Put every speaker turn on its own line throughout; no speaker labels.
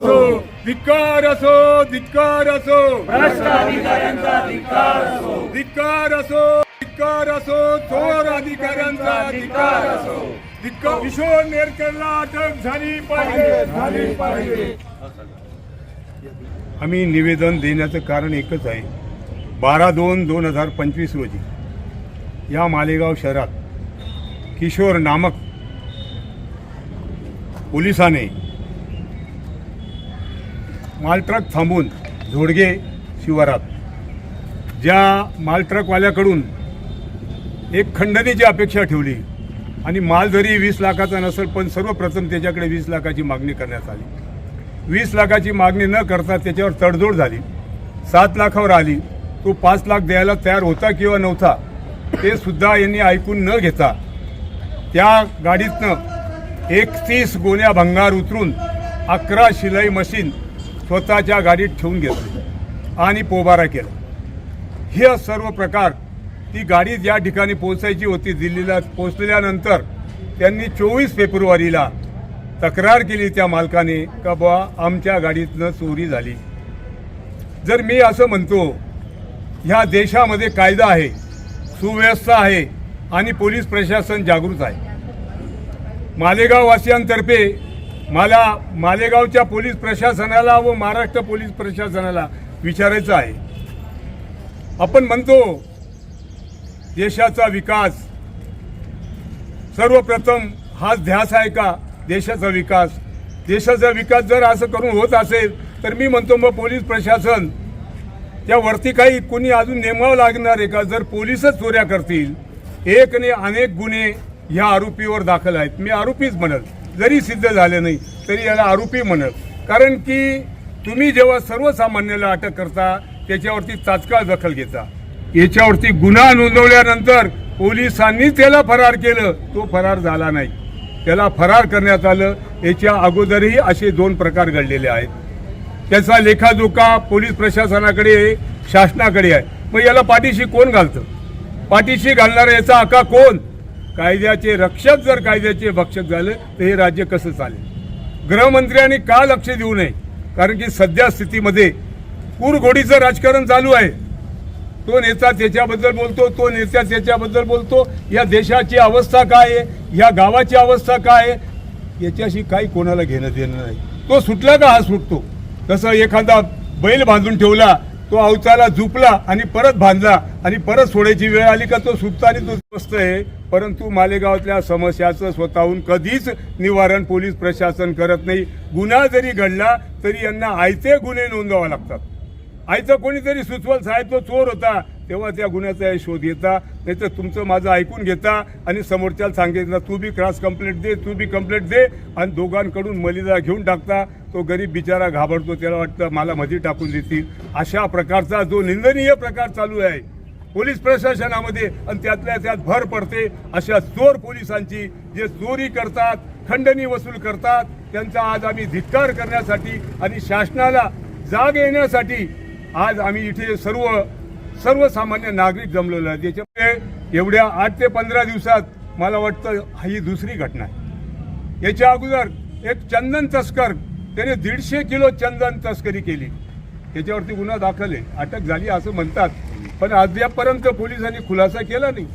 असो धिक्कार असो धिक्कार असो.
भ्रष्ट अधिकाऱ्यांचा धिक्कार असो.
धिक्कार असो धिक्कार असो चोर अधिकाऱ्यांचा धिक्कार असो. धिक्कार किशोर नेरकरला अटक झाली पाहिजे झाली पाहिजे. आम्ही निवेदन देण्याचं कारण एकच आहे. बारा दोन दोन हजार पंचवीस रोजी या मालेगाव शहरात किशोर नामक पोलिसाने मालट्रक थांबून झोडगे शिवारात. ज्या मालट्रकवाल्याकडून एक खंडणीची अपेक्षा ठेवली आणि माल जरी वीस लाखाचा नसेल पण सर्वप्रथम त्याच्याकडे वीस लाखाची मागणी करण्यात आली. वीस लाखाची मागणी न करता त्याच्यावर तडजोड झाली. सात लाखावर आली. तो पाच लाख द्यायला तयार होता किंवा नव्हता ते सुद्धा यांनी ऐकून न घेता त्या गाडीतनं एकतीस गोण्या भंगार उतरून अकरा शिलाई मशीन स्वतःच्या गाडीत ठेवून घेतली आणि पोबारा केला. हे सर्व प्रकार ती गाडी ज्या ठिकाणी पोहोचायची होती दिल्लीला पोहोचल्यानंतर त्यांनी चोवीस फेब्रुवारीला तक्रार केली त्या मालकाने का बुवा आमच्या गाडीतनं चोरी झाली. जर मी असं म्हणतो ह्या देशामध्ये कायदा आहे सुव्यवस्था आहे आणि पोलीस प्रशासन जागृत आहे. मालेगाववासियांतर्फे मला मालेगावच्या पोलीस प्रशासनाला व महाराष्ट्र पोलीस प्रशासनाला विचारायचं आहे. आपण म्हणतो देशाचा विकास सर्वप्रथम हाच ध्यास आहे का? देशाचा विकास. देशाचा विकास जर असं करून होत असेल तर मी म्हणतो मग पोलीस प्रशासन त्यावरती काही कोणी अजून नेमावं लागणार आहे का? जर पोलीसच चोऱ्या करतील एक अनेक गुन्हे ह्या आरोपीवर दाखल आहेत. मी आरोपीच म्हणत जरी सिद्ध झाले नाही तरी याला आरोपी म्हणत. कारण की तुम्ही जेव्हा सर्वसामान्याला अटक करता त्याच्यावरती तात्काळ दखल घेता. याच्यावरती गुन्हा नोंदवल्यानंतर पोलिसांनी त्याला फरार केलं. तो फरार झाला नाही. त्याला फरार करण्यात आलं. याच्या अगोदरही असे दोन प्रकार घडलेले आहेत. त्याचा लेखाजोखा पोलीस प्रशासनाकडे शासनाकडे आहे. मग याला पाठीशी कोण घालतं? पाठीशी घालणारा याचा आका कोण? कायद्याचे रक्षक जर कायद्याचे भक्षक झाले तर हे राज्य कसं चालेल? गृहमंत्र्यांनी का लक्ष देऊ नये? कारण की सध्या स्थितीमध्ये कुरघोडीचं राजकारण चालू आहे. तो नेता त्याच्याबद्दल बोलतो तो नेता त्याच्याबद्दल बोलतो. या देशाची अवस्था काय आहे? या गावाची अवस्था काय आहे? याच्याशी काही कोणाला घेणं देणं नाही. तो सुटला का? हा सुटतो. तसं एखादा बैल बांधून ठेवला तो अवचाला झुपला आणि परत बांधला आणि परत सोडायची वेळ आली का तो सुटतो आणि तो स्वस्त आहे. परंतु मालेगावातल्या समस्याचं स्वतःहून कधीच निवारण पोलीस प्रशासन करत नाही. गुन्हा जरी घडला तरी यांना आयते गुन्हे नोंदवावे लागतात. आईचं कोणीतरी सुचवल साहेब तो चोर होता. तेव्हा त्या गुन्ह्याचा शोध घेता नाही तर तुमचं माझं ऐकून घेता आणि समोरच्याला सांगितलं तू बी क्रॉस कंप्लेंट दे तू बी कंप्लेंट दे. आणि दोघांकडून मलिदा घेऊन टाकता. तो गरीब बिचारा घाबरतो त्याला वाटतं मला मध्ये टाकून देतील. अशा प्रकारचा जो निंदनीय प्रकार चालू आहे पोलीस प्रशासनामध्ये आणि त्यातल्या त्यात भर पडते. अशा चोर पोलिसांची जे चोरी करतात खंडणी वसूल करतात त्यांचा आज आम्ही धिक्कार करण्यासाठी आणि शासनाला जाग येण्यासाठी आज आम्ही इथे सर्व सर्वसामान्य नागरिक जमलेलं आहे त्याच्यामुळे एवढ्या आठ ते पंधरा दिवसात मला वाटतं ही दुसरी घटना आहे. याच्या अगोदर एक चंदन तस्कर त्याने दीडशे किलो चंदन तस्करी केली. त्याच्यावरती गुन्हा दाखल आहे. अटक झाली असं म्हणतात. पण अद्यापर्यंत पोलिसांनी खुलासा केला नाही.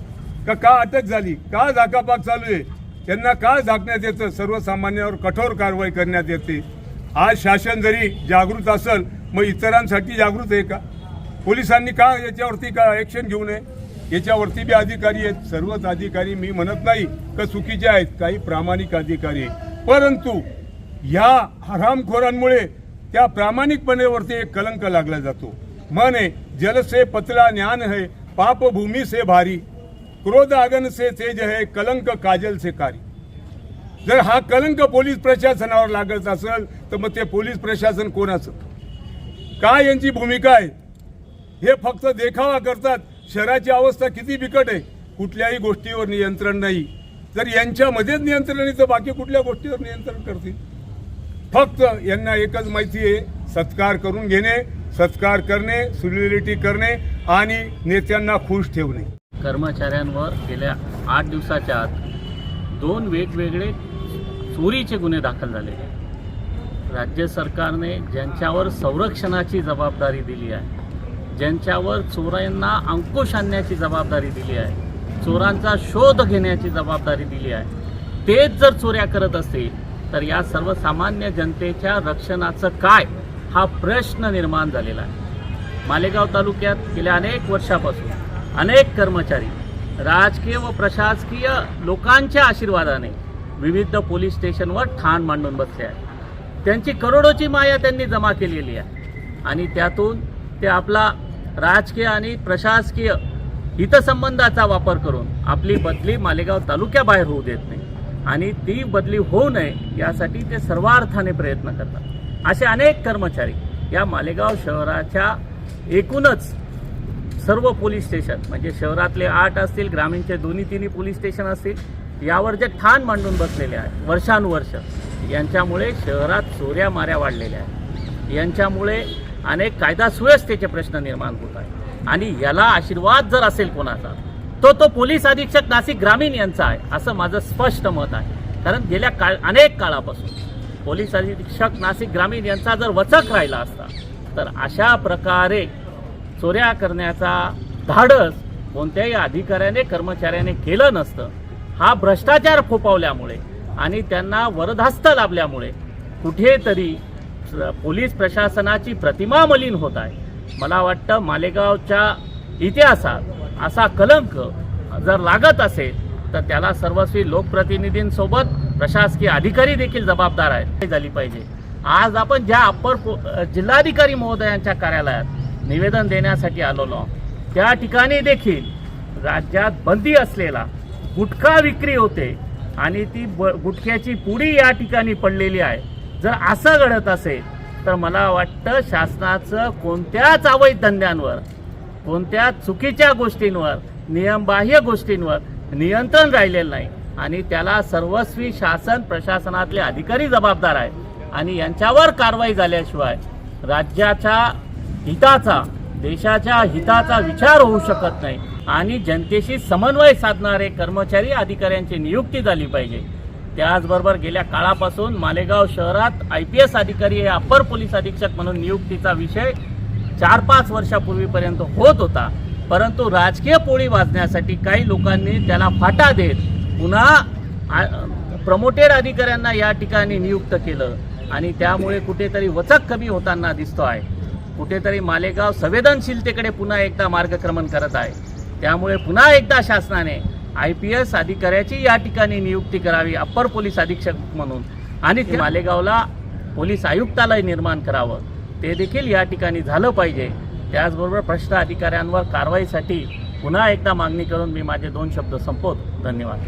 का का अटक झाली? का झाकापाक चालू आहे? त्यांना का झाकण्यात येतं? सर्वसामान्यावर कठोर कारवाई करण्यात येते. आज शासन जरी जागृत असेल मग इतरांसाठी जागृत आहे का? पोलिसांनी का याच्यावरती का ॲक्शन घेऊ नये? याच्यावरती बी अधिकारी आहेत सर्वच अधिकारी. मी म्हणत नाही का चुकीचे आहेत काही प्रामाणिक अधिकारी आहेत. परंतु ह्या हरामखोरांमुळे त्या प्रामाणिकपणेवरती एक कलंक लागला जातो. म्हणे जलसे पतला ज्ञान है पाप भूमि से भारी. क्रोध आगन से तेज है कलंक काजल से कारी. जर हा कलंक पोलीस प्रशासनावर लागत असेल तर मग ते पोलीस प्रशासन कोणाचं काय यांची भूमिका आहे? हे फक्त देखावा करतात. शहराची अवस्था किती बिकट आहे. कुठल्याही गोष्टीवर नियंत्रण नाही. जर यांच्यामध्येच नियंत्रण नाही तर बाकी कुठल्या गोष्टीवर नियंत्रण करतील? फक्त यांना एकच माहिती आहे सत्कार करून घेणे सत्कार करणे सुलिडिटी करणे आणि नेत्यांना खुश ठेवणे.
कर्मचाऱ्यांवर गेल्या आठ दिवसाच्या आत दोन वेगवेगळे चोरीचे गुन्हे दाखल झाले. राज्य सरकारने ज्यांच्यावर संरक्षणाची जबाबदारी दिली आहे ज्यांच्यावर चोरांना अंकुश आणण्याची जबाबदारी दिली आहे. चोरांचा शोध घेण्याची जबाबदारी दिली आहे. तेच जर चोऱ्या करत असतील तर या सर्वसामान्य जनतेच्या रक्षणाचं काय हा प्रश्न निर्माण झालेला आहे. मालेगाव तालुक्यात गेल्या अनेक वर्षापासून अनेक कर्मचारी राजकीय व प्रशासकीय लोकांच्या आशीर्वादाने विविध पोलीस स्टेशनवर ठाण मांडून बसले आहेत. त्यांची करोडोची माया त्यांनी जमा केलेली आहे. आणि त्यातून ते आपला राजकीय आणि प्रशासकीय हितसंबंधाचा वापर करून आपली बदली मालेगाव तालुक्याबाहेर होऊ देत नाही आणि ती बदली होऊ नये यासाठी ते सर्वार्थाने प्रयत्न करतात. असे अनेक कर्मचारी या मालेगाव शहराच्या एकूणच सर्व पोलीस स्टेशन म्हणजे शहरातले आठ असतील ग्रामीणचे दोन्ही तिन्ही पोलीस स्टेशन असतील यावर जे ठाण मांडून बसलेले आहे वर्षानुवर्ष यांच्यामुळे शहरात चोऱ्या माऱ्या वाढलेल्या आहेत. यांच्यामुळे अनेक कायदा सुव्यवस्थेचे प्रश्न निर्माण होत आहेत. आणि याला आशीर्वाद जर असेल कोणाचा तो तो पोलीस अधीक्षक नाशिक ग्रामीण यांचा आहे असं माझं स्पष्ट मत आहे. कारण गेल्या काळ अनेक काळापासून पोलीस अधीक्षक नाशिक ग्रामीण यांचा जर वचक राहिला असता तर अशा प्रकारे चोऱ्या करण्याचा धाडस कोणत्याही अधिकाऱ्याने कर्मचाऱ्याने केलं नसतं. हा भ्रष्टाचार फोपावल्यामुळे आणि त्यांना वरधास्त लाभल्यामुळे कुठेतरी पोलीस प्रशासनाची प्रतिमा मलिन होत आहे. मला वाटतं मालेगावच्या इतिहासात असा कलंक जर लागत असेल तर त्याला सर्वस्वी लोकप्रतिनिधींसोबत प्रशासकीय अधिकारी देखील जबाबदार आहेत. झाली पाहिजे. आज आपण ज्या अप्पर जिल्हाधिकारी महोदयांच्या कार्यालयात निवेदन देण्यासाठी आलेलो त्या ठिकाणी देखील राज्यात बंदी असलेला गुटखा विक्री होते आणि ती ब गुटख्याची पुडी या ठिकाणी पडलेली आहे. जर असं घडत असेल तर मला वाटतं शासनाचं कोणत्याच अवैध धंद्यांवर कोणत्या चुकीच्या गोष्टींवर नियमबाह्य गोष्टींवर नियंत्रण राहिलेलं नाही. आणि त्याला सर्वस्वी शासन प्रशासनातले अधिकारी जबाबदार आहेत. आणि यांच्यावर कारवाई झाल्याशिवाय राज्याच्या हिताचा देशाच्या हिताचा विचार होऊ शकत नाही. आणि जनतेशी समन्वय साधणारे कर्मचारी अधिकाऱ्यांची नियुक्ती झाली पाहिजे. त्याचबरोबर गेल्या काळापासून मालेगाव शहरात आय पी एस अधिकारी हे अप्पर पोलीस अधीक्षक म्हणून नियुक्तीचा विषय चार पाच वर्षापूर्वीपर्यंत होत होता. परंतु राजकीय पोळी वाजण्यासाठी काही लोकांनी त्याला फाटा देत पुन्हा प्रमोटेड अधिकाऱ्यांना या ठिकाणी नियुक्त केलं. आणि त्यामुळे कुठेतरी वचक कमी होताना दिसतो आहे कुठेतरी मालेगाव संवेदनशीलतेकडे पुन्हा एकदा मार्गक्रमण करत आहे. त्यामुळे पुन्हा एकदा शासनाने आय पी एस अधिकाऱ्याची या ठिकाणी नियुक्ती करावी अप्पर पोलीस अधीक्षक म्हणून. आणि ते मालेगावला पोलीस आयुक्तालय निर्माण करावं. ते देखील या ठिकाणी झालं पाहिजे. त्याचबरोबर भ्रष्ट अधिकाऱ्यांवर कारवाईसाठी पुन्हा एकदा मागणी करून मी माझे दोन शब्द संपवतो. धन्यवाद.